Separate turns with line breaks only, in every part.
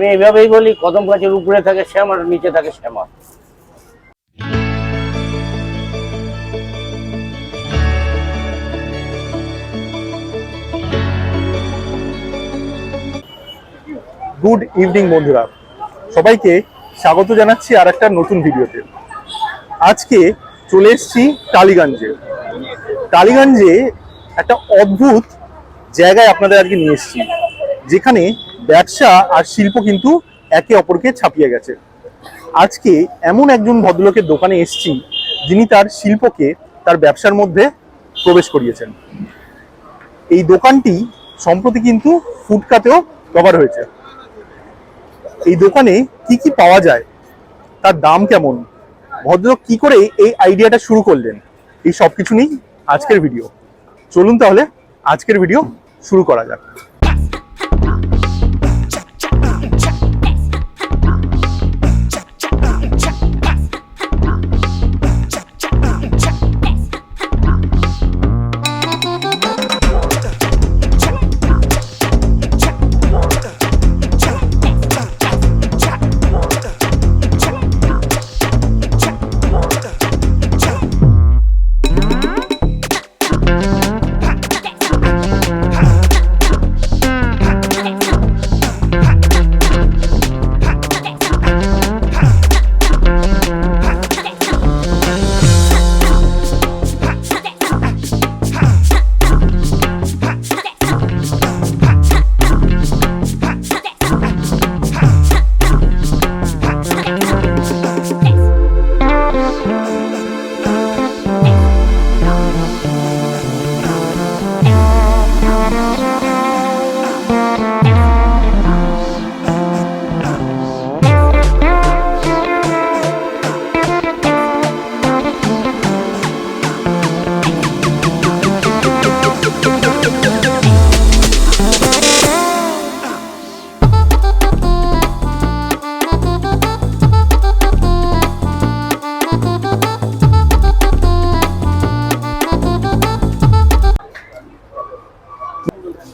আমি এইভাবেই বলি, কদম গাছের উপরে থাকে শ্যাম আর নিচে থাকে শ্যামা।
গুড ইভিনিং বন্ধুরা। সবাইকে স্বাগত জানাচ্ছি আর একটা নতুন ভিডিওতে। আজকে চলে এসেছি টালিগঞ্জে। টালিগঞ্জে একটা অদ্ভুত জায়গায় আপনাদের আজকে নিয়ে এসেছি। যেখানে ব্যবসা আর শিল্প কিন্তু একে অপরকে ছাপিয়ে গেছে। আজকে এমন একজন ভদ্রলোকের দোকানে এসেছি, যিনি তার শিল্পকে তার ব্যবসার মধ্যে প্রবেশ করিয়েছেন। এই দোকানটি সম্প্রতি কিন্তু ফুটকাতেও কভার হয়েছে। এই দোকানে কি কি পাওয়া যায়, তার দাম কেমন, ভদ্রলোক কি করে এই আইডিয়াটা শুরু করলেন, এই সব কিছু নিয়েই আজকের ভিডিও চলুন তাহলে আজকের ভিডিও শুরু করা যাক।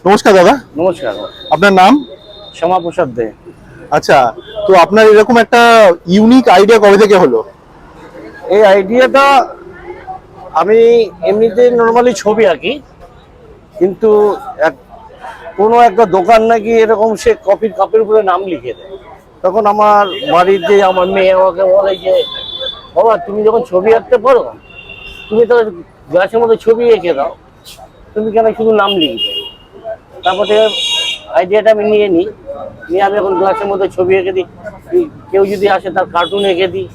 নমস্কার দাদা।
নমস্কার।
আপনার নাম?
শ্যামা প্রসাদ দে।
আচ্ছা তো আপনার এরকম একটা ইউনিক আইডিয়া কবে থেকে হলো?
এই আইডিয়াটা আমি এমনিতে নর্মালি ছবি আঁকি কিন্তু এক- কোনো একটা দোকান নাকি এরকম সে কপির কাপের উপরে নাম লিখে দেয়। তখন আমার বাড়িতে আমার মেয়ে আমাকে বলে যে বাবা তুমি যখন ছবি আঁকতে পারো তুমি তো গ্লাসের মধ্যে ছবি এঁকে দাও। তুমি কেন শুধু নাম লিখবে? তারপর থেকে আইডিয়াটা আমি নিয়ে নিই। নিয়ে আমি এখন গ্লাসের মধ্যে ছবি এঁকে দিই। কেউ যদি আসে তার কার্টুন এঁকে দিই।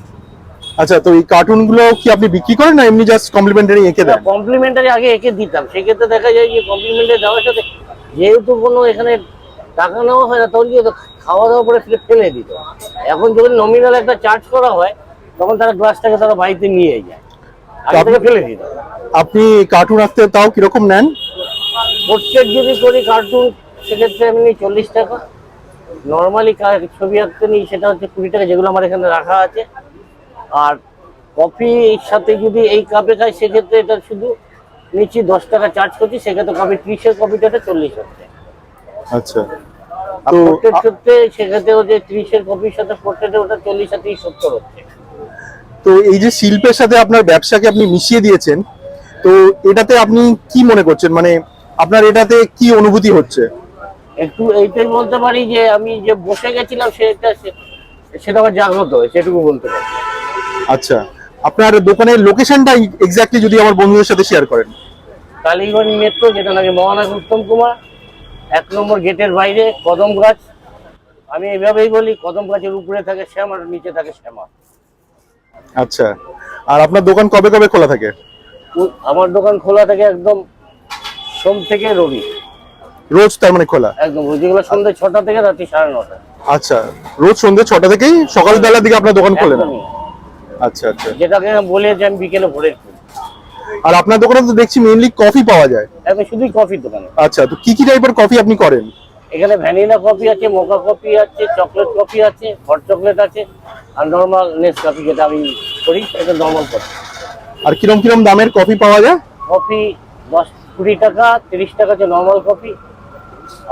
আচ্ছা তো এই কার্টুনগুলো কি আপনি বিক্রি করেন না এমনি জাস্ট কমপ্লিমেন্টারি এঁকে দেন?
কমপ্লিমেন্টারি আগে এঁকে দিতাম। সেক্ষেত্রে দেখা যায় যে কমপ্লিমেন্টারি দেওয়ার সাথে যেহেতু কোনো এখানে টাকা নেওয়া হয় না তখন কি খাওয়া দাওয়া করে ফেলে ফেলে দিত। এখন যখন নমিনাল একটা চার্জ করা হয় তখন তারা গ্লাসটাকে তারা বাড়িতে নিয়ে যায়। আগে থেকে ফেলে দিত।
আপনি কার্টুন আঁকতে তাও কীরকম নেন?
পোর্ট্রেট যদি করি কার্টুন সেক্ষেত্রে আমি নিই চল্লিশ টাকা। নর্মালি ছবি আঁকতে নিই সেটা হচ্ছে কুড়ি টাকা যেগুলো আমার এখানে রাখা আছে। আর কফির সাথে যদি এই কাপে খাই সেক্ষেত্রে এটা শুধু নিচ্ছি দশ টাকা চার্জ করছি সেক্ষেত্রে কফি ত্রিশের কপিটা চল্লিশ হচ্ছে
আচ্ছা। তো
ক্ষেত্রে সেক্ষেত্রে ত্রিশের কপির সাথে পোর্ট্রেটে ওটা চল্লিশ আর ত্রিশ সত্তর হচ্ছে।
তো এই যে শিল্পের সাথে আপনার ব্যবসাকে আপনি মিশিয়ে দিয়েছেন তো এটাতে আপনি কি মনে করছেন? মানে আপনার এটাতে কি অনুভূতি হচ্ছে?
একটু এইটাই বলতে পারি যে আমি যে বসে গেছিলাম সেটা সেটা আমার জাগ্রত এটুকু বলতে পারি।
আচ্ছা আপনার দোকানের লোকেশনটা এক্স্যাক্টলি যদি আমার বন্ধুদের সাথে শেয়ার করেন।
কালীগঞ্জ মেট্রো যেটা নাকি মহানায়ক উত্তম কুমার এক নম্বর গেটের বাইরে কদম গাছ। আমি এইভাবেই বলি কদম গাছের উপরে থাকে শ্যাম আর নিচে থাকে শ্যামা।
আচ্ছা আর আপনার দোকান কবে কবে খোলা থাকে?
আমার দোকান খোলা থাকে একদম সোম থেকে রবি।
রোজ তার মানে খোলা?
একদম রোজ যেগুলো সন্ধ্যে ছটা থেকে রাত্রি সাড়ে নটা।
আচ্ছা রোজ সন্ধ্যে ছটা থেকেই সকালবেলার দিকে আপনার দোকান খোলে না? আচ্ছা আচ্ছা।
যেটাকে বলে যে আমি বিকেলে ভোরে
আর আপনার দোকানে তো দেখছি মেইনলি কফি পাওয়া যায়।
আমি শুধুই কফির দোকান।
আচ্ছা তো কি কি টাইপের কফি আপনি করেন?
এখানে ভ্যানিলা কফি আছে মোকা কফি আছে চকলেট কফি আছে হট চকলেট আছে আর নর্মাল নেস কফি যেটা আমি করি এটা নর্মাল কফি
আর কিরম কিরম দামের কফি পাওয়া যায়?
কফি দশ কুড়ি টাকা তিরিশ টাকা হচ্ছে নর্মাল কফি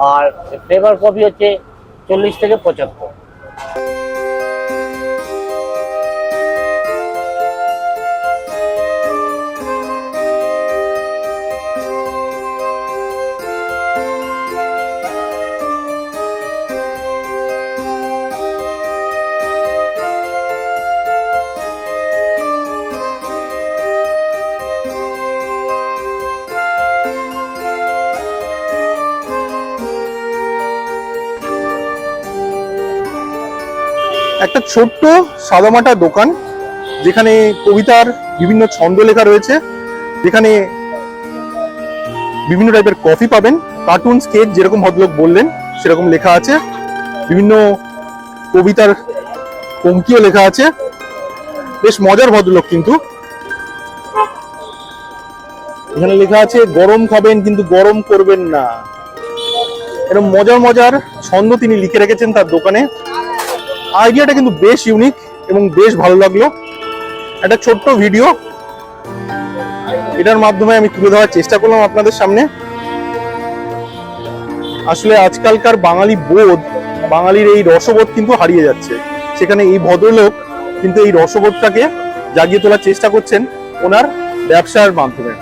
আর ফ্লেভার কফি হচ্ছে চল্লিশ থেকে পঁচাত্তর।
একটা ছোট্ট সাদামাটা দোকান, যেখানে কবিতার বিভিন্ন ছন্দ লেখা রয়েছে, যেখানে বিভিন্ন টাইপের কফি পাবেন কার্টুন স্কেচ যেরকম ভদ্রলোক বললেন, সেরকম লেখা আছে। বিভিন্ন কবিতার পঙ্ক্তিও লেখা আছে। বেশ মজার ভদ্রলোক কিন্তু। এখানে লেখা আছে, গরম খাবেন কিন্তু গরম করবেন না। এরকম মজার মজার ছন্দ তিনি লিখে রেখেছেন তার দোকানে। আইডিয়াটা কিন্তু বেশ ইউনিক এবং বেশ ভালো লাগল। একটা ছোট্ট ভিডিও এটার মাধ্যমে আমি তুলে ধরার চেষ্টা করলাম আপনাদের সামনে। আসলে আজকালকার বাঙালি বোধ, বাঙালির এই রসবোধ কিন্তু হারিয়ে যাচ্ছে। সেখানে এই ভদ্রলোক কিন্তু এই রসবোধটাকে জাগিয়ে তোলার চেষ্টা করছেন ওনার ব্যবসার মাধ্যমে।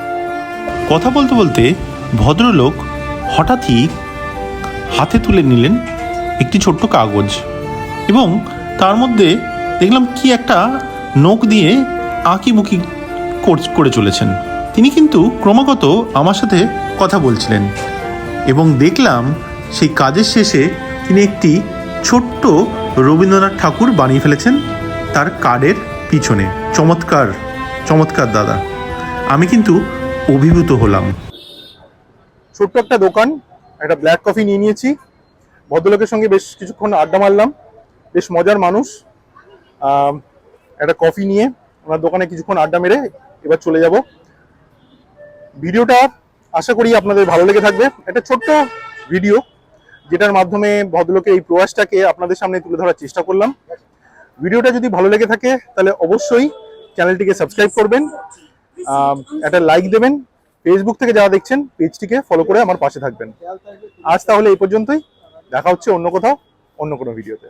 কথা বলতে বলতে ভদ্রলোক হঠাৎই হাতে তুলে নিলেন একটি ছোট্ট কাগজ। এবং তার মধ্যে দেখলাম কি একটা নোক দিয়ে আঁকিবুকি কর- করে চলেছেন। তিনি কিন্তু ক্রমাগত আমার সাথে কথা বলছিলেন এবং দেখলাম সেই কাজের শেষে তিনি একটি ছোট্ট রবীন্দ্রনাথ ঠাকুর বানিয়ে ফেলেছেন তার কার্ডের পিছনে। চমৎকার চমৎকার দাদা। আমি কিন্তু অভিভূত হলাম।
ছোট্ট একটা দোকান, একটা ব্ল্যাক কফি নিয়ে নিয়েছি। ভদ্রলোকের সঙ্গে বেশ কিছুক্ষণ আড্ডা মারলাম। বেশ মজার মানুষ। একটা কফি নিয়ে ওনার দোকানে কিছুক্ষণ আড্ডা মেরে এবার চলে যাব। ভিডিওটা আশা করি আপনাদের ভালো লেগে থাকবে। একটা ছোট্ট ভিডিও যেটার মাধ্যমে ভদ্রলোকের এই প্রয়াসটাকে আপনাদের সামনে তুলে ধরার চেষ্টা করলাম। ভিডিওটা যদি ভালো লেগে থাকে, তাহলে অবশ্যই চ্যানেলটিকে সাবস্ক্রাইব করবেন একটা লাইক দেবেন ফেসবুক থেকে যারা দেখছেন পেজটিকে ফলো করে আমার পাশে থাকবেন। আজ তাহলে এই পর্যন্তই। দেখা হচ্ছে অন্য কোথাও, অন্য কোনো ভিডিওতে